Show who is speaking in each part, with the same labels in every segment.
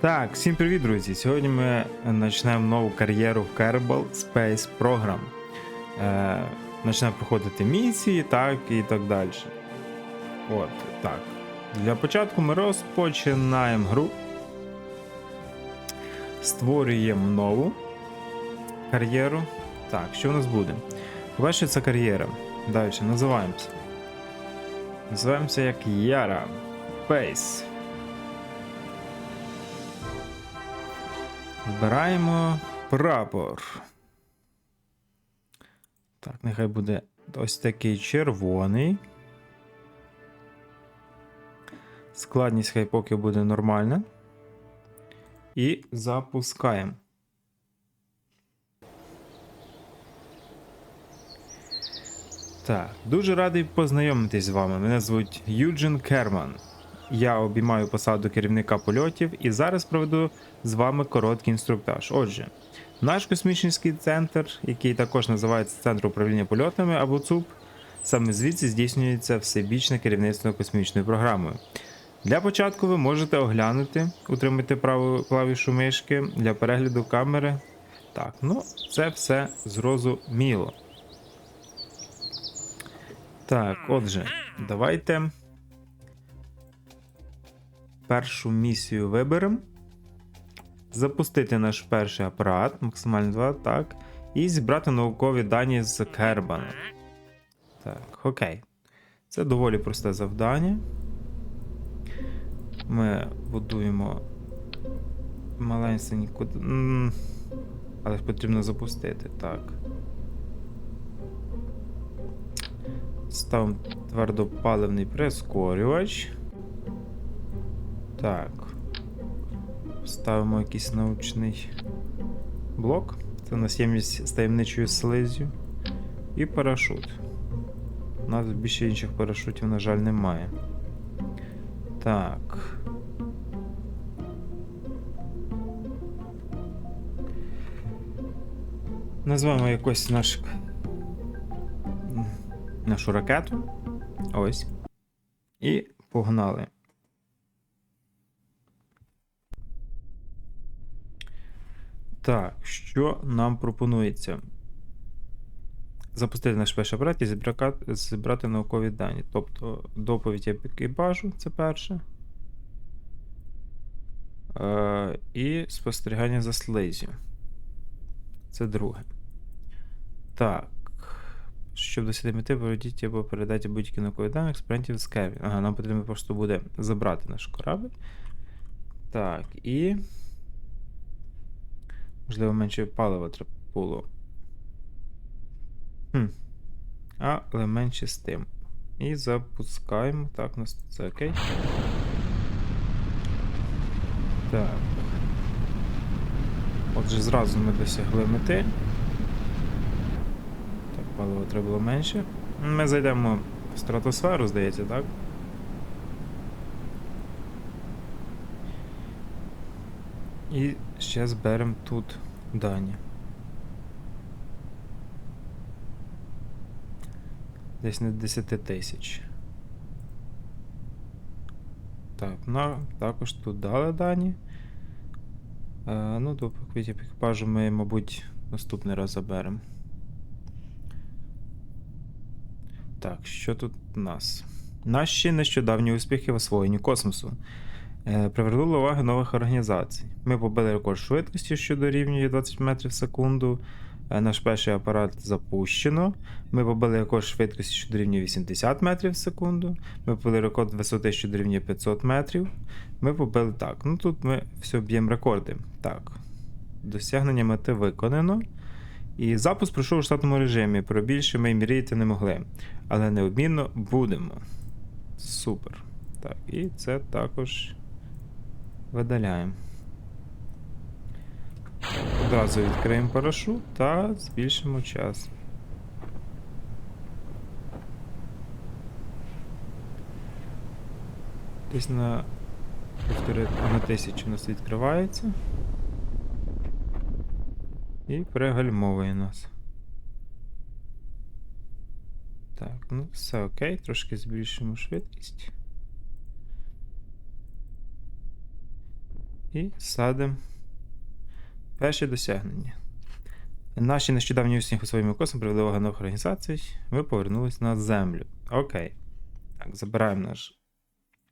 Speaker 1: Так, всім привіт, друзі! Сьогодні ми почнемо нову кар'єру в Kerbal Space Program. Е, почнемо проходити місії, так і так далі. От, так. Для початку ми розпочинаємо гру. Створюємо нову кар'єру. Так, що в нас буде? По-перше, це кар'єра. Далі називаємося. Називаємося як Яра. Space. Вибираємо прапор. Так, нехай буде ось такий червоний. Складність хай поки буде нормальна. І запускаємо. Так, дуже радий познайомитись з вами. Мене звуть Юджин Керман. Я обіймаю посаду керівника польотів і зараз проведу з вами короткий інструктаж. Отже, наш космічний центр, який також називається Центр управління польотами або ЦУП, саме звідси здійснюється всебічне керівництво космічною програмою. Для початку ви можете оглянути, утримати праву клавішу мишки для перегляду камери. Так, ну це все зрозуміло. Так, отже, давайте першу місію виберемо. Запустити наш перший апарат, максимально 2, так. І зібрати наукові дані з Кербана. Так, окей. Це доволі просте завдання. Ми будуємо маленьку. Але ж потрібно запустити, так. Ставимо твердопаливний прискорювач. Так. Ставимо якийсь научний блок. Це у нас ємність з таємничою слизю. І парашут. У нас більше інших парашутів, на жаль, немає. Так. Назвемо якось наш... нашу ракету. Ось. І погнали. Так, що нам пропонується? Запустити наш перший апарат і зібрати, зібрати наукові дані. Тобто доповідь екіпажу це перше. Е, і спостерігання за слизю. Це друге. Так. Щоб досягти мети, проведіть або передати будь-які наукові дані експериментів з Кевін. Ага, нам потрібно просто буде забрати наш корабль. Так, і. Можливо, менше палива треба було. Хм. Але менше з тим. І запускаємо. Так, у нас це окей. Так. Отже, зразу ми досягли мети. Так, палива треба було менше. Ми зайдемо в стратосферу, здається, так? І ще зберемо тут дані. Десь на 10 тисяч. Так, ну, також тут дали дані. Е, ну, до поквітів екіпажу ми, мабуть, наступний раз заберемо. Так, що тут у нас? Наші нещодавні успіхи в освоєнні космосу. Е, Привернули увагу нових організацій. Ми побили рекорд швидкості, що дорівнює 20 метрів в секунду. Е, Наш перший апарат запущено. Ми побили рекорд швидкості, що дорівнює 80 метрів в секунду. Ми побили рекорд висоти, що дорівнює 500 метрів. Ми побили так. Ну тут ми все б'ємо рекорди. Так. Досягнення мети виконано. І запуск пройшов у штатному режимі. Про більше ми мріяти не могли. Але неодмінно будемо. Супер. Так, і це також видаляємо. Одразу відкриємо парашут та збільшимо час. Десь на півтори, на тисячу у нас відкривається. І перегальмовує нас. Так, ну все окей, трошки збільшимо швидкість. І садимо перші досягнення. Наші нещодавні успіхи своїми косом привели увагу нових організацій. Ми повернулись на землю. Окей. Так, забираємо наш,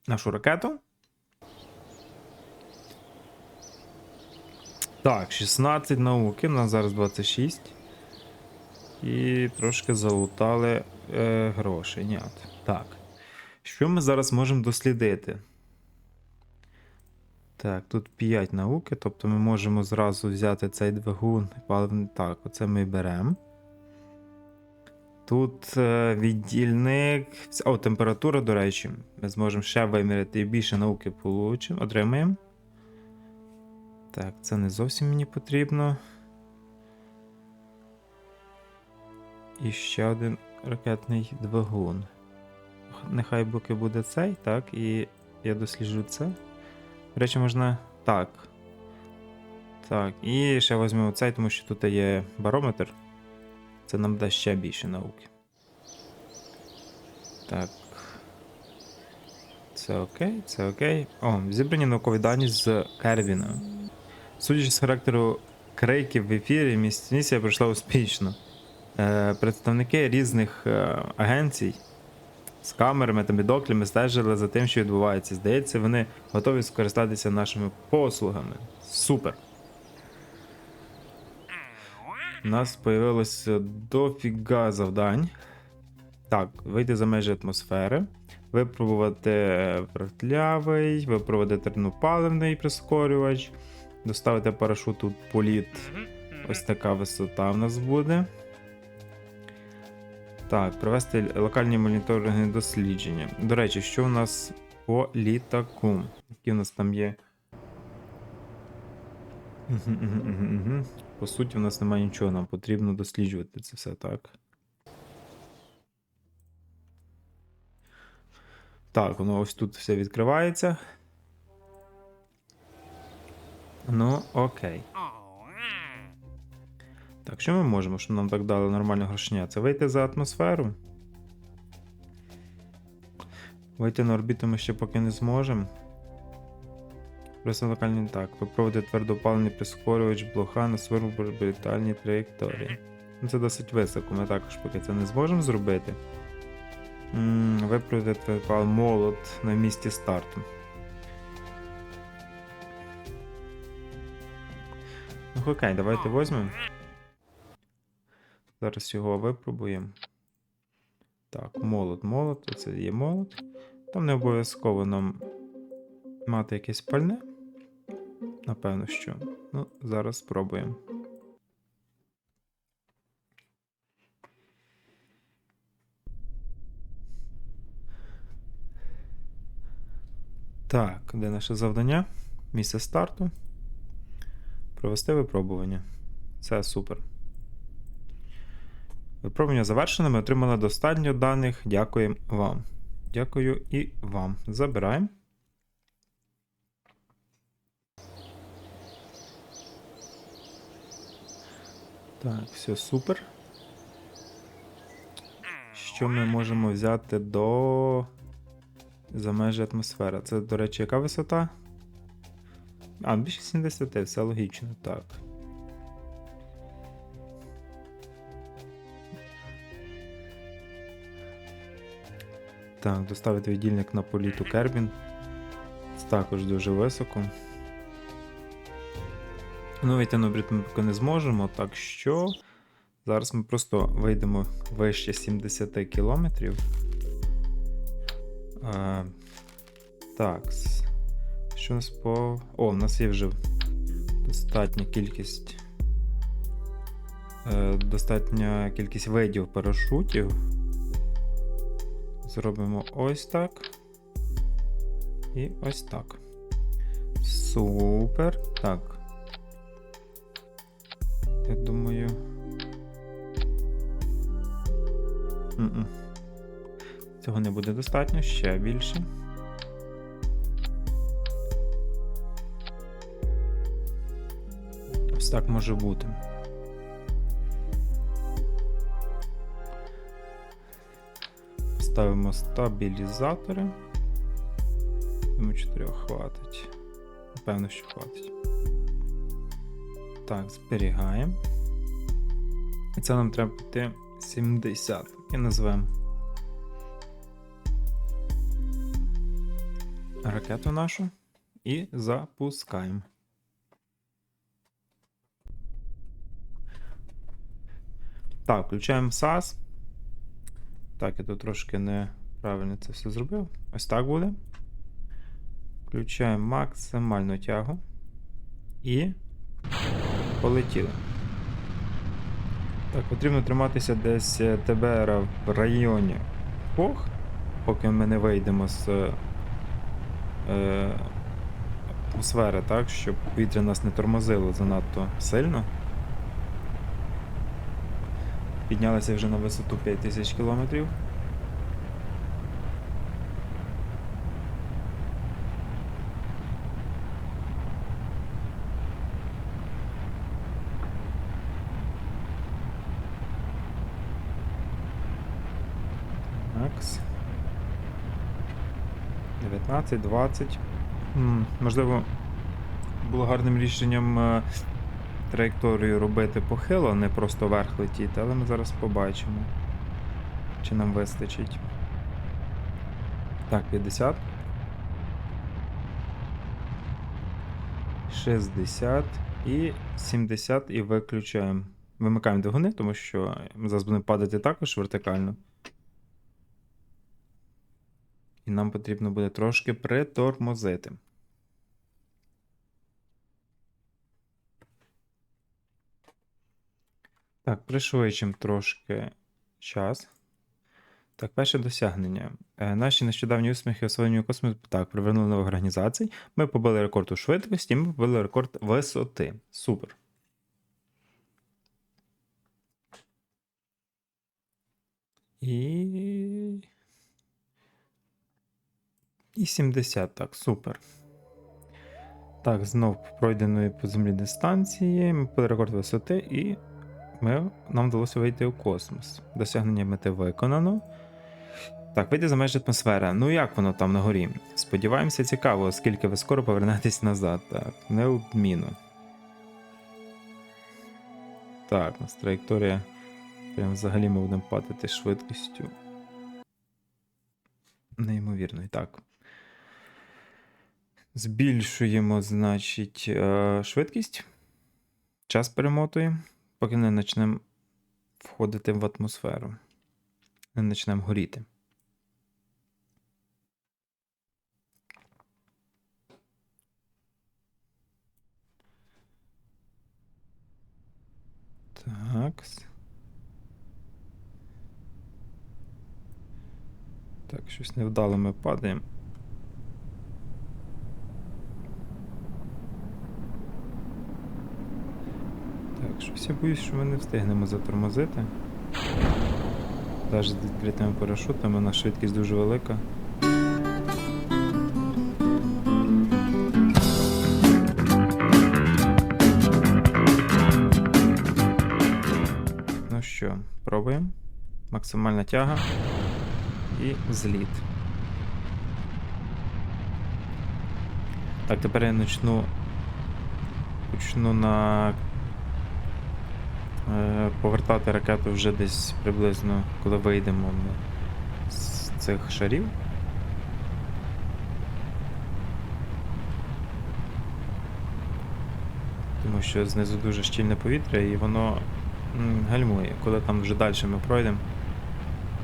Speaker 1: нашу ракету. Так, 16 науки, у нас зараз 26. І трошки залутали е, грошенят. Так. Що ми зараз можемо дослідити? Так, тут 5 науки, тобто ми можемо зразу взяти цей двигун. Так, оце ми беремо. Тут е, віддільник. О, температура, до речі. Ми зможемо ще виміряти і більше науки получимо, отримаємо. Так, це не зовсім мені потрібно. І ще один ракетний двигун. Нехай поки буде цей, так, і я досліджу це. Речі, можна. Так. Так, і ще візьмемо цей, тому що тут є барометр. Це нам дасть ще більше науки. Так. Це окей, це окей. О, зібрані наукові дані з Кервіна. Судячи з характеру крейків в ефірі, місія пройшла успішно. Е, представники різних е, агенцій з камерами та бідоклями стежили за тим, що відбувається. Здається, вони готові скористатися нашими послугами. Супер. У нас появилося дофіга завдань. Так, вийти за межі атмосфери, випробувати вертлявий, випробувати термопаливний прискорювач, доставити парашут у політ. Ось така висота в нас буде. Так, провести локальні моніторинги дослідження. До речі, що у нас по літаку? Які у нас там є? По суті, у нас немає нічого, нам потрібно досліджувати це все, так. Так, воно ось тут все відкривається. Ну, окей. Так, що ми можемо, щоб нам так дали нормальне грошення? Це вийти за атмосферу. Вийти на орбіту ми ще поки не зможемо. Просто локальний так. Випроводити твердопалений прискорювач блоха на сверхорбітальній траєкторії. Ну, Це досить високо, ми також поки це не зможемо зробити. М, Випроводити твердопалений молот на місці старту. Ну, окей, давайте візьмемо. Зараз його випробуємо. Так, молот, молот, оце є молот. Там не обов'язково нам мати якесь пальне. Напевно, що. Ну, зараз спробуємо. Так, де наше завдання? Місце старту. Провести випробування. Це супер. Випробування завершено. Ми отримали достатньо даних. Дякуємо вам. Дякую і вам. Забираємо. Так, все супер. Що ми можемо взяти до за межі атмосфери? Це, до речі, яка висота? А, більше 70, все логічно, так. Так, доставити віддільник на політу Кербін. Це також дуже високо. Ну, вийти на обрід ми поки не зможемо, так що зараз ми просто вийдемо вище 70 кілометрів. А, так. Що у нас по. О, у нас є вже достатня кількість. Е, достатня кількість видів парашутів. Зробимо ось так. І ось так. Супер. Так. Я думаю. М-м. Цього не буде достатньо, ще більше. Ось так може бути. Ставимо стабілізатори. Думаю, 4 хватить. Певно, що хватить. Так, зберігаємо. І це нам треба піти 70. І назвемо ракету нашу і запускаємо. Так, включаємо SAS. Так, я тут трошки неправильно це все зробив. Ось так буде. Включаємо максимальну тягу. І полетіли. Так, потрібно триматися десь е, ТБР в районі Пох, поки ми не вийдемо з е, е, атмосфери, так, щоб повітря нас не тормозило занадто сильно. Піднялися вже на висоту 5000 кілометрів. Макс. 19, 20. М, Можливо, було гарним рішенням е, траєкторію робити похило, не просто вверх летіти, але ми зараз побачимо, чи нам вистачить. Так, 50. 60 і 70 і виключаємо. Вимикаємо двигуни, тому що ми зараз будемо падати також вертикально. І нам потрібно буде трошки притормозити. Так, пришвидшимо трошки час. Так, перше досягнення. Е, Наші нещодавні усміхи освоєння космосу так, привернули нових організацій. Ми побили рекорд у швидкості, ми побили рекорд висоти. Супер. І. І 70, так, супер. Так, знов пройденої по землі дистанції. Ми побили рекорд висоти і ми, нам вдалося вийти у космос. Досягнення мети виконано. Так, вийти за межі атмосфери. Ну як воно там на горі? Сподіваємося, цікаво, оскільки ви скоро повернетесь назад. Так, неодмінно. Так, у нас траєкторія. Прям взагалі ми будемо падати швидкістю. Неймовірно, і так. Збільшуємо, значить, е, швидкість. Час перемотуємо, поки не почнемо входити в атмосферу. Не почнемо горіти. Так. Так, щось невдало ми падаємо. Щось я боюсь, що ми не встигнемо затормозити. Навіть з відкритими парашутами, на швидкість дуже велика. Ну що, пробуємо. Максимальна тяга і зліт. Так, тепер я почну. Почну на повертати ракету вже десь приблизно, коли вийдемо з цих шарів. Тому що знизу дуже щільне повітря і воно гальмує. Коли там вже далі ми пройдемо,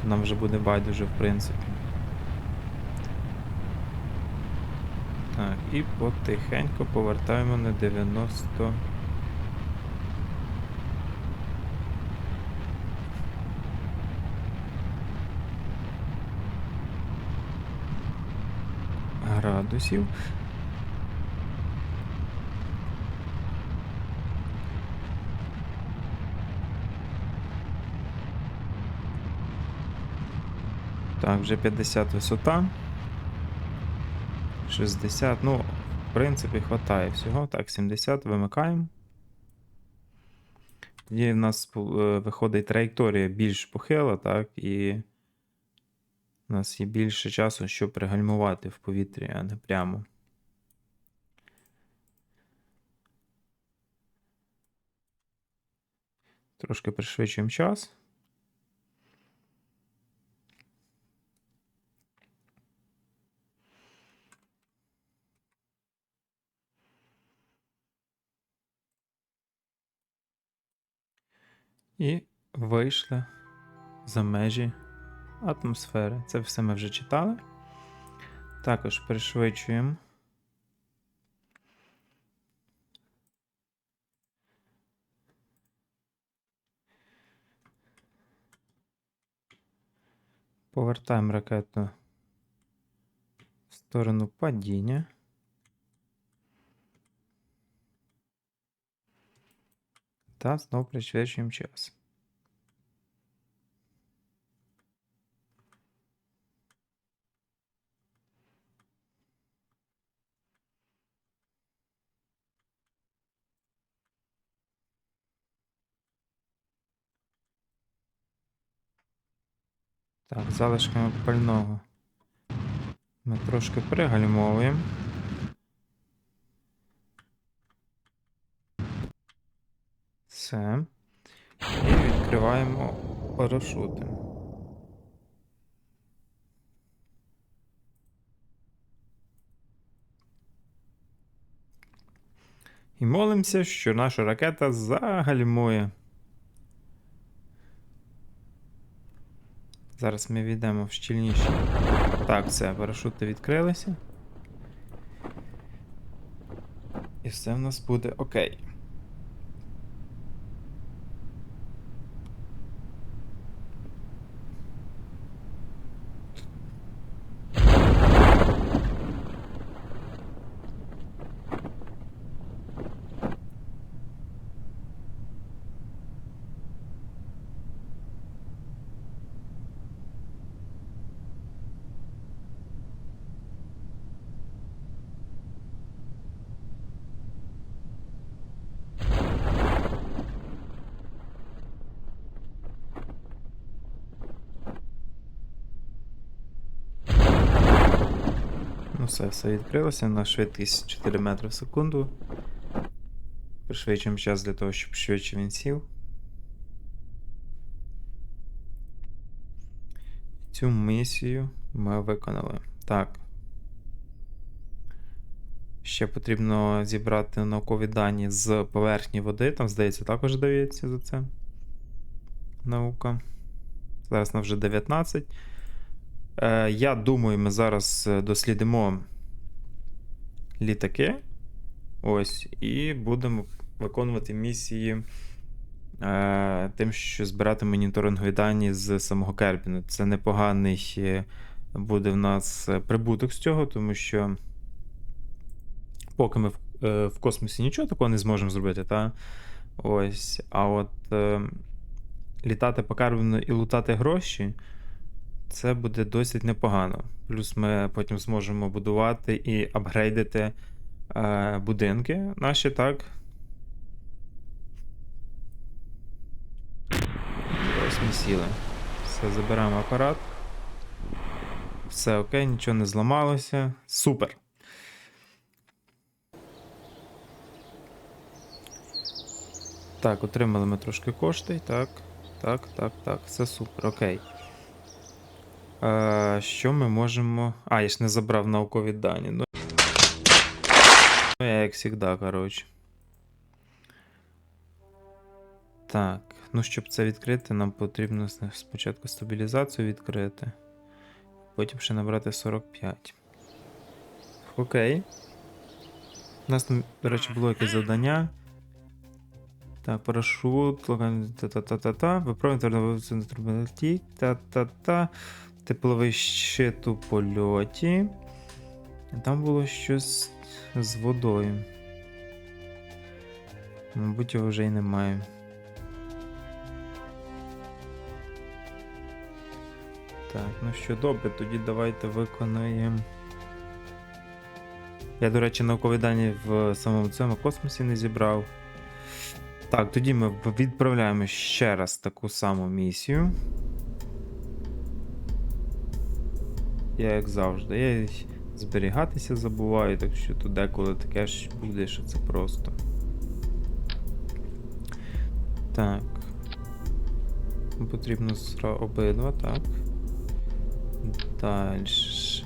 Speaker 1: то нам вже буде байдуже, в принципі. Так, і потихеньку повертаємо на 90. Градусів. Так, вже 50 висота. 60, ну, в принципі, хватає всього. Так, 70 вимикаємо. Тоді в нас е, виходить траєкторія більш похила, так, і у нас є більше часу, щоб пригальмувати в повітрі, а не прямо. Трошки пришвидшуємо час. І вийшли за межі атмосфери. Це все ми вже читали. Також пришвидшуємо. Повертаємо ракету в сторону падіння. Та знову пришвидшуємо час. Так, залишками пального ми трошки пригальмовуємо. Все. І відкриваємо парашути. І молимося, що наша ракета загальмує. Зараз ми війдемо в щільніші. Так, все, парашути відкрилися. І все в нас буде окей. Все, все відкрилося на швидкість 4 метри в секунду. Пришвидшуємо час для того, щоб швидше він сів. Цю місію ми виконали. Так. Ще потрібно зібрати наукові дані з поверхні води. Там, здається, також дається за це наука. Зараз нам вже 19. Е, я думаю, ми зараз е, дослідимо літаки. Ось, і будемо виконувати місії е, тим, що збирати моніторингові дані з самого Керпіна. Це непоганий е, буде в нас прибуток з цього, тому що поки ми в, е, в космосі нічого такого не зможемо зробити, та? Ось. А от е, літати по Керпіну і лутати гроші. Це буде досить непогано. Плюс ми потім зможемо будувати і апгрейдити е, будинки наші, так. Ось ми сіли. Все, забираємо апарат. Все окей, нічого не зламалося. Супер. Так, отримали ми трошки коштей. Так, так, так, так. Все супер, окей. Що ми можемо. А, я ж не забрав наукові дані. Ну, ну я як завжди, коротше. Так, ну щоб це відкрити, нам потрібно спочатку стабілізацію відкрити. Потім ще набрати 45. Окей. У нас там, до речі, було якесь завдання. Так, парашут, та-та-та-та-та. Виправити та-та-та. Тепловий щит у польоті. Там було щось з водою. Мабуть, його вже й немає. Так, ну що, добре, тоді давайте виконаємо. Я, до речі, наукові дані в самому цьому космосі не зібрав. Так, тоді ми відправляємо ще раз таку саму місію. Я як завжди. Я зберігатися забуваю, так що тут деколи таке ж буде, що це просто. Так. потрібно обидва, так. Далі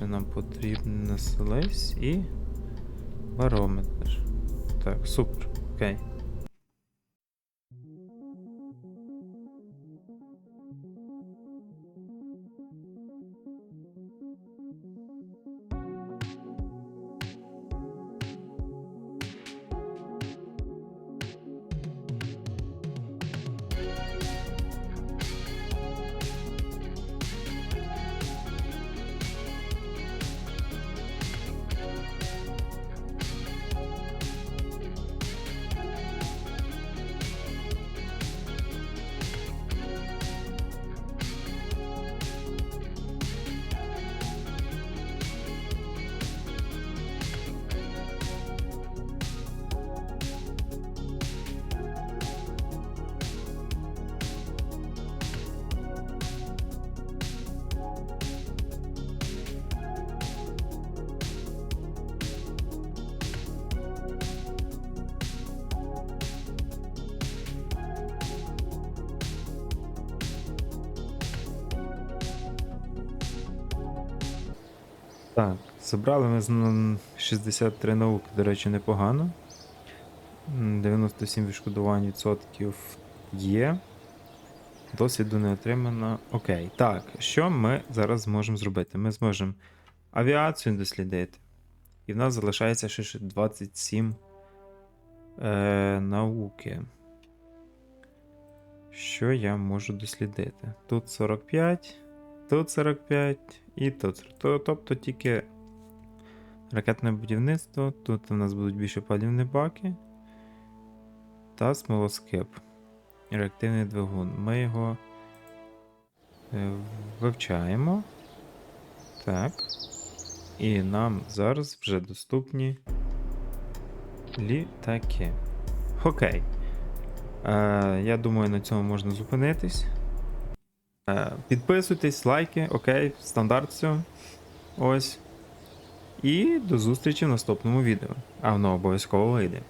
Speaker 1: нам потрібен селесь і барометр. Так, супер. Окей. Так, забрали ми з 63 науки, до речі, непогано. 97 відшкодувань відсотків є. Досвіду не отримано. Окей. Так, що ми зараз зможемо зробити? Ми зможемо авіацію дослідити. І в нас залишається ще 27 е, науки. Що я можу дослідити? Тут 45, тут 45 і тут. То- Тобто тільки ракетне будівництво. Тут у нас будуть більше палівні баки. Та смолоскип. Реактивний двигун. Ми його е, вивчаємо. Так. І нам зараз вже доступні літаки. Окей. Е, я думаю, на цьому можна зупинитись. Е, підписуйтесь, лайки, окей, стандарт все. Ось. І до зустрічі в наступному відео. А воно обов'язково вийде.